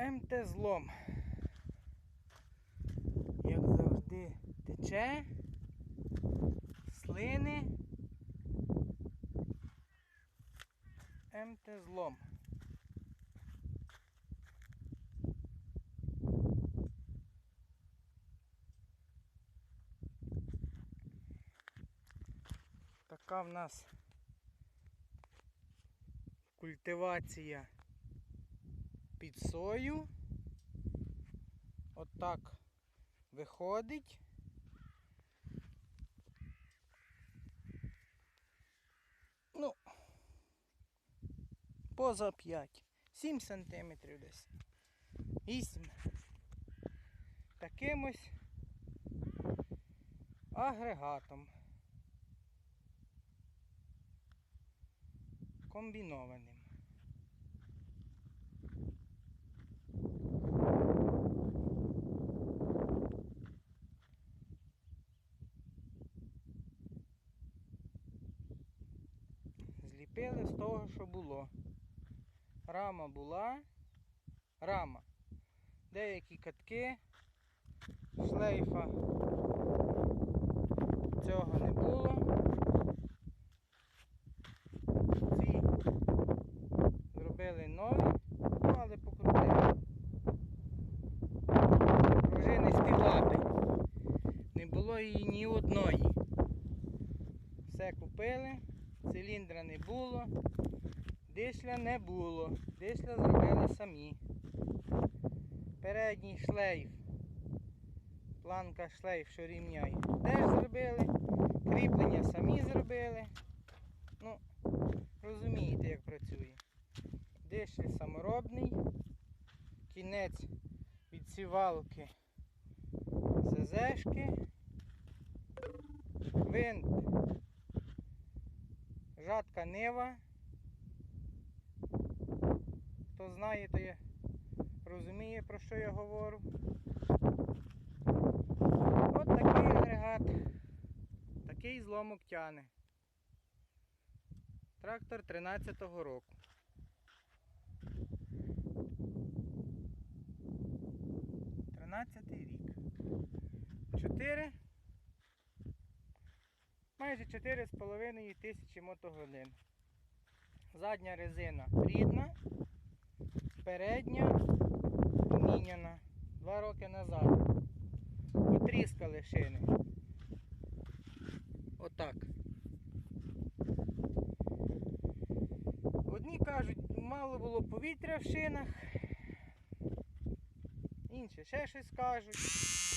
МТ злом. Як завжди тече, слини. МТ злом. Така в нас культивація під сою. Отак виходить. Ну, поза 5. 7 сантиметрів десь. 8. Таким ось агрегатом. Комбінованим. Зліпили з того, що було. Рама була. Рама. Деякі катки. Шлейфа. Цього не було. Ці зробили нові, ну, але покрутили. Пружинисті лапи. Не було її ні одної. Все купили, циліндра не було, дишля не було. Дишля зробили самі. Передній шлейф, планка шлейф, що рівняє, теж зробили. Кріплення самі зробили. Ну, розумієте, як працює. Дишлі саморобний, кінець відсівалки СЗшки, винт жатка Нива. Хто знає, то я розуміє, про що я говорю. От такий агрегат, такий зломок тяне. Трактор 13-го року. Тринадцятий рік. Чотири. Майже 4,5 тисячі мотогодин. Задня резина рідна, передня поміняна. Два роки назад. Потріскали шини. Отак. Одні кажуть, мало було повітря в шинах, інші ще щось кажуть.